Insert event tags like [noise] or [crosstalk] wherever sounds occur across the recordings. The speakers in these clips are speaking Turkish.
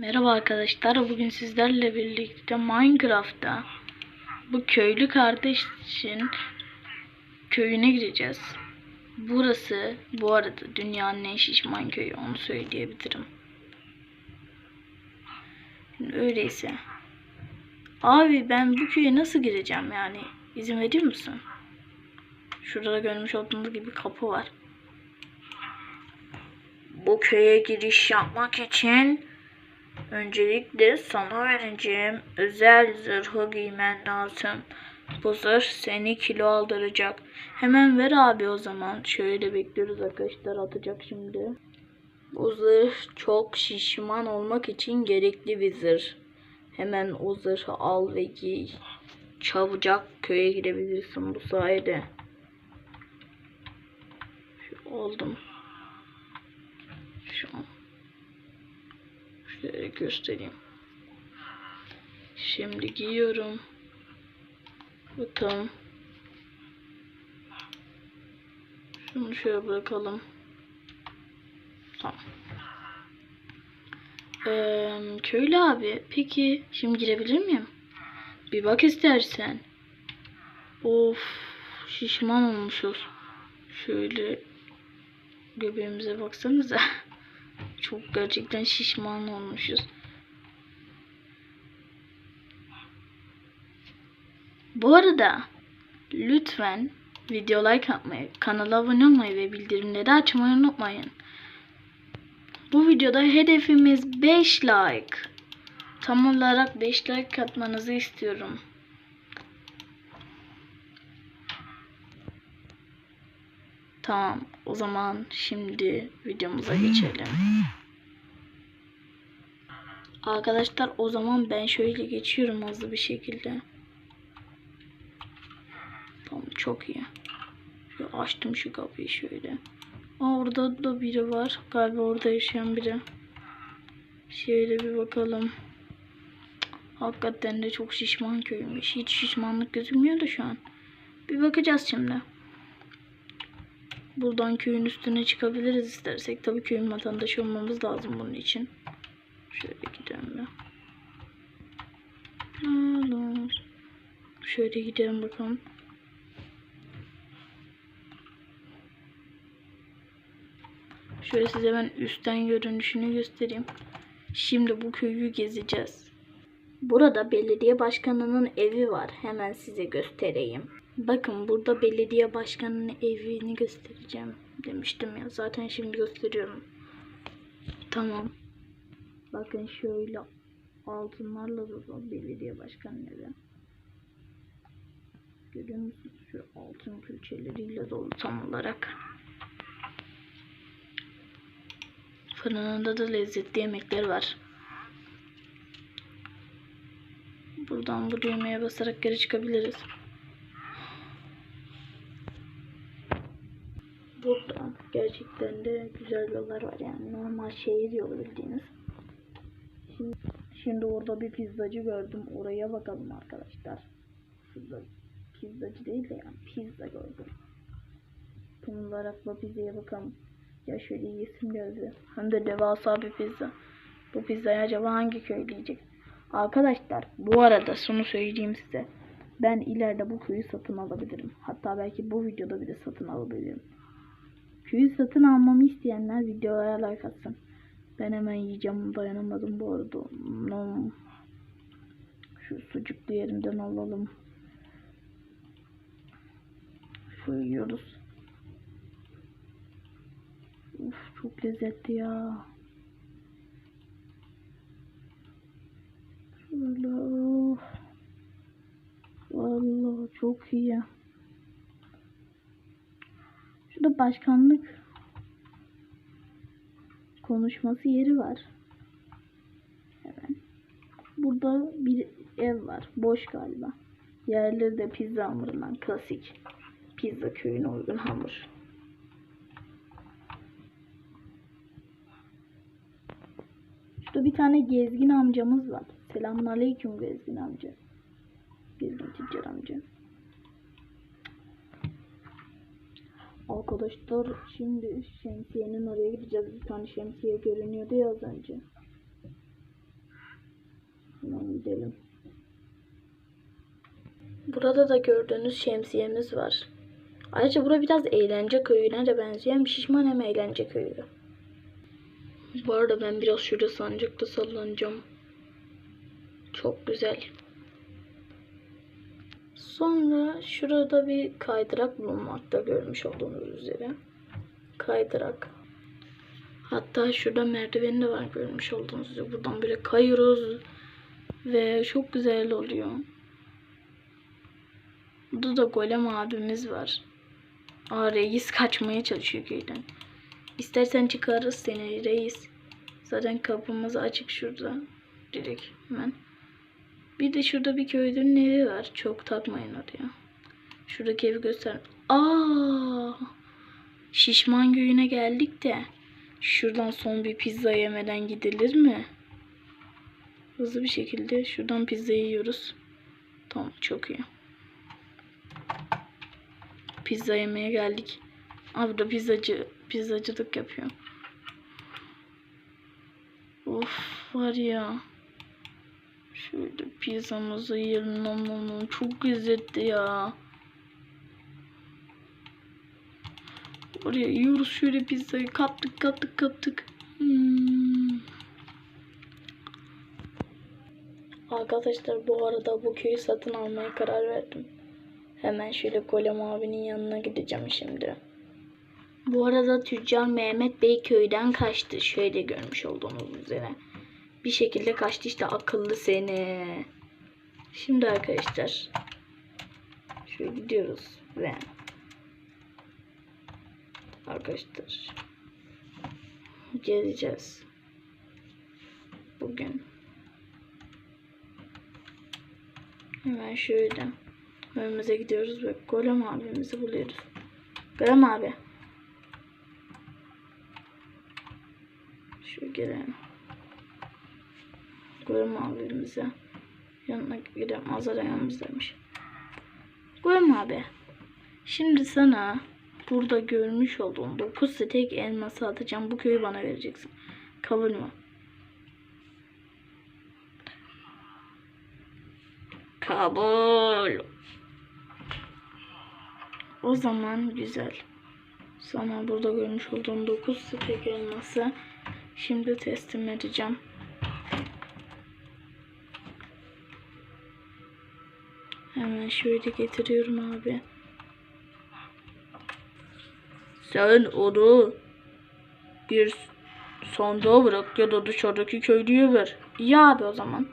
Merhaba arkadaşlar. Bugün sizlerle birlikte Minecraft'ta bu köylü kardeşin köyüne gireceğiz. Burası bu arada dünyanın en şişman köyü onu söyleyebilirim. Şimdi öyleyse. Abi ben bu köye nasıl gireceğim yani? İzin verir misin? Şurada görmüş olduğunuz gibi kapı var. Bu köye giriş yapmak için Öncelikle sana vereceğim özel zırhı giymen lazım. Bu zırh seni kilo aldıracak. Hemen ver abi o zaman. Şöyle bekliyoruz arkadaşlar atacak şimdi. Bu zırh çok şişman olmak için gerekli bir zırh. Hemen o zırhı al ve giy. Çabucak köye girebilirsin bu sayede. Şu oldum. Şu an. Şöyle göstereyim. Şimdi giyiyorum. Bakalım. Şunu şöyle bırakalım. Tamam. Ee, köylü abi peki şimdi girebilir miyim? Bir bak istersen. Of şişman olmuşuz. Şöyle göbeğimize baksanıza. [laughs] Çok gerçekten şişman olmuşuz. Bu arada lütfen video like atmayı, kanala abone olmayı ve bildirimleri açmayı unutmayın. Bu videoda hedefimiz 5 like. Tam olarak 5 like atmanızı istiyorum. Tamam o zaman şimdi videomuza geçelim. Arkadaşlar o zaman ben şöyle geçiyorum hızlı bir şekilde. Tamam çok iyi. Şöyle açtım şu kapıyı şöyle. Aa, orada da biri var. Galiba orada yaşayan biri. Şöyle bir bakalım. Hakikaten de çok şişman köymüş. Hiç şişmanlık gözükmüyor da şu an. Bir bakacağız şimdi. Buradan köyün üstüne çıkabiliriz istersek. Tabii köyün vatandaşı olmamız lazım bunun için. Şöyle gidelim ya. Şöyle gidelim bakalım. Şöyle size ben üstten görünüşünü göstereyim. Şimdi bu köyü gezeceğiz. Burada belediye başkanının evi var. Hemen size göstereyim. Bakın burada belediye başkanının evini göstereceğim demiştim ya. Zaten şimdi gösteriyorum. Tamam. Bakın şöyle altınlarla dolu belediye başkanının evi. Görüyor musunuz? Şu altın külçeleriyle dolu tam olarak. Fırınında da lezzetli yemekler var. Buradan bu düğmeye basarak geri çıkabiliriz. Burada gerçekten de güzel yollar var yani normal şehir yolu bildiğiniz. Şimdi, şimdi orada bir pizzacı gördüm. Oraya bakalım arkadaşlar. Şurada pizzacı değil de yani pizza gördüm. Tam olarak bu pizzaya bakalım. Ya şöyle yesim geldi. Hem de devasa bir pizza. Bu pizzayı acaba hangi köylü yiyecek? Arkadaşlar bu arada şunu söyleyeyim size. Ben ileride bu köyü satın alabilirim. Hatta belki bu videoda bile satın alabilirim. Köyü satın almamı isteyenler videoya like atsın. Ben hemen yiyeceğim. Dayanamadım bu arada. Şu sucuklu yerinden alalım. Şu yiyoruz. Uf çok lezzetli ya. Şöyle of. Vallahi çok iyi. Şurada başkanlık konuşması yeri var. Hemen. Burada bir ev var. Boş galiba. Yerleri de pizza hamurundan klasik. Pizza köyüne uygun hamur. Şurada bir tane gezgin amcamız var. Selamun aleyküm gezgin amca. Gezgin tüccar amca. Arkadaşlar şimdi şemsiyenin oraya gideceğiz. Bir tane şemsiye görünüyordu ya az önce. gidelim. Burada da gördüğünüz şemsiyemiz var. Ayrıca bura biraz eğlence köyüne de benziyor. Hem şişman hem eğlence köyü. Bu arada ben biraz şurada sancakta sallanacağım. Çok güzel. Sonra şurada bir kaydırak bulunmakta görmüş olduğunuz üzere. Kaydırak. Hatta şurada merdiveni de var görmüş olduğunuz üzere. Buradan böyle kayıyoruz. Ve çok güzel oluyor. Burada da golem abimiz var. Aa reis kaçmaya çalışıyor köyden. İstersen çıkarız seni reis. Zaten kapımız açık şurada. Direkt hemen. Bir de şurada bir köylünün evi var. Çok takmayın oraya. Şuradaki evi göster. Aa! Şişman köyüne geldik de. Şuradan son bir pizza yemeden gidilir mi? Hızlı bir şekilde şuradan pizza yiyoruz. Tamam çok iyi. Pizza yemeye geldik. Abi burada pizzacı pizzacılık yapıyor. Of var ya. Şöyle pizzamızı yiyelim. Nom. Çok lezzetli ya. Oraya yiyoruz şöyle pizzayı. Kaptık kaptık kaptık. Hmm. Arkadaşlar bu arada bu köyü satın almaya karar verdim. Hemen şöyle Golem abinin yanına gideceğim şimdi. Bu arada tüccar Mehmet Bey köyden kaçtı. Şöyle görmüş olduğunuz üzere. Bir şekilde kaçtı işte akıllı seni. Şimdi arkadaşlar. Şöyle gidiyoruz ve arkadaşlar gezeceğiz. Bugün. Hemen şöyle önümüze gidiyoruz ve Golem abimizi buluyoruz. Golem abi. Şu gelelim. Golem abimize yanına gidelim. Azara yanımızdaymış. Golem abi. Şimdi sana burada görmüş olduğum 9 stek elması atacağım. Bu köyü bana vereceksin. Kabul mü? Kabul. O zaman güzel. Sana burada görmüş olduğum 9 stek elması şimdi teslim edeceğim. Şöyle getiriyorum abi. Sen onu bir sandığa bırak ya da dışarıdaki köylüye ver. İyi abi o zaman.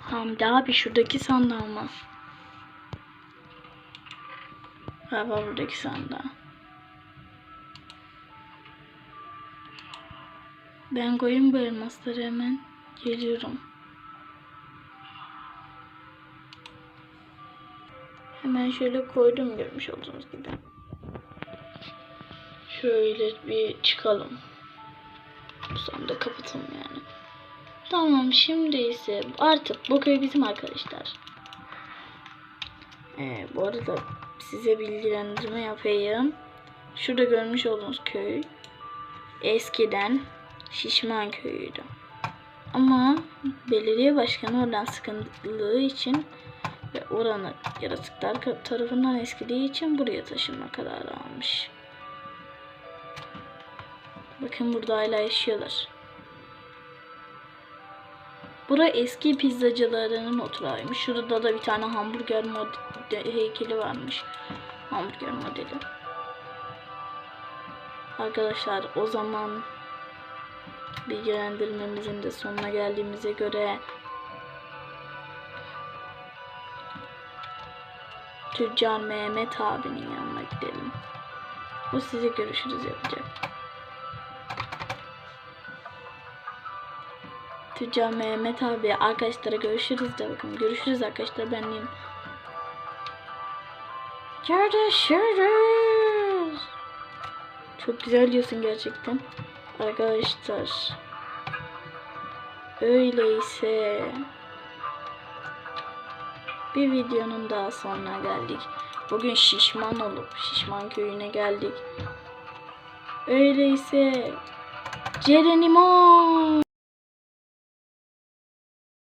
Hamdi abi şuradaki sandığa mı? Galiba buradaki sandığa. Ben koyayım bu elmasları hemen. Geliyorum. Hemen şöyle koydum görmüş olduğunuz gibi. Şöyle bir çıkalım. Bu sandığı kapatalım yani. Tamam şimdi ise artık bu köy bizim arkadaşlar. Ee, bu arada size bilgilendirme yapayım. Şurada görmüş olduğunuz köy eskiden Şişman köyüydü. Ama belediye başkanı oradan sıkıntılı için ve oranı yaratıklar tarafından eskidiği için buraya taşınma kararı almış. Bakın burada hala yaşıyorlar. Bura eski pizzacılarının oturağıymış. Şurada da bir tane hamburger mod- heykeli varmış. Hamburger modeli. Arkadaşlar o zaman bilgilendirmemizin de sonuna geldiğimize göre Tüccar Mehmet abinin yanına gidelim. O size görüşürüz yapacak. Tüccar Mehmet abi arkadaşlara görüşürüz de bakın. Görüşürüz arkadaşlar benleyim. Görüşürüz. Çok güzel diyorsun gerçekten. Arkadaşlar. Öyleyse bir videonun daha sonuna geldik. Bugün şişman olup şişman köyüne geldik. Öyleyse Cerenimo